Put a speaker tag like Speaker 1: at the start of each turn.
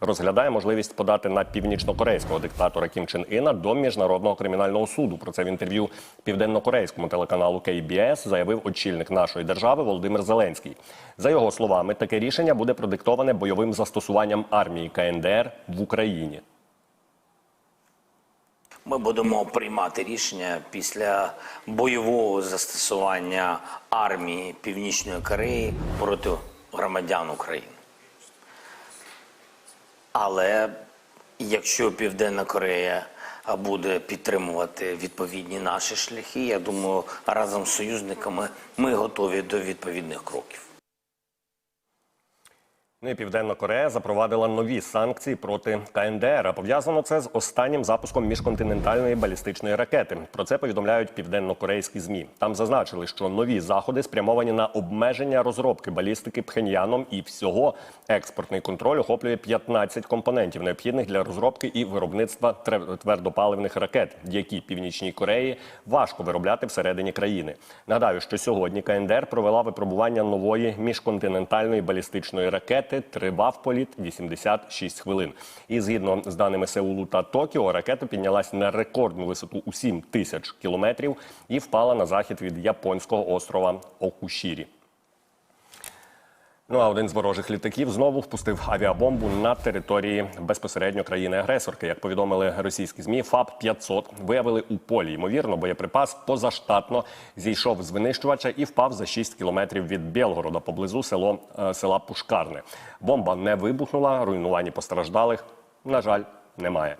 Speaker 1: Розглядає можливість подати на північнокорейського диктатора Кім Чен Іна до міжнародного кримінального суду. Про це в інтерв'ю південно-корейському телеканалу KBS заявив очільник нашої держави Володимир Зеленський. За його словами, таке рішення буде продиктоване бойовим застосуванням армії КНДР в Україні.
Speaker 2: Ми будемо приймати рішення після бойового застосування армії Північної Кореї проти громадян України. Але якщо Південна Корея буде підтримувати відповідні наші шляхи, я думаю, разом з союзниками ми готові до відповідних кроків.
Speaker 1: Ну і Південна Корея запровадила нові санкції проти КНДР. А Пов'язано це з останнім запуском міжконтинентальної балістичної ракети. Про це повідомляють південно-корейські змі. Там зазначили, що нові заходи спрямовані на обмеження розробки балістики Пхеньяном і всього експортний контроль охоплює 15 компонентів, необхідних для розробки і виробництва твердопаливних ракет, які північній Кореї важко виробляти всередині країни. Нагадаю, що сьогодні КНДР провела випробування нової міжконтинентальної балістичної ракети. Тривав політ 86 хвилин. І згідно з даними Сеулу та Токіо, ракета піднялась на рекордну висоту у 7 тисяч кілометрів і впала на захід від японського острова Окушірі. Ну а один з ворожих літаків знову впустив авіабомбу на території безпосередньо країни-агресорки. Як повідомили російські змі, ФАП 500 виявили у полі. Ймовірно, боєприпас позаштатно зійшов з винищувача і впав за 6 кілометрів від Білгорода поблизу село е, села Пушкарне. Бомба не вибухнула, руйнувань і постраждалих на жаль немає.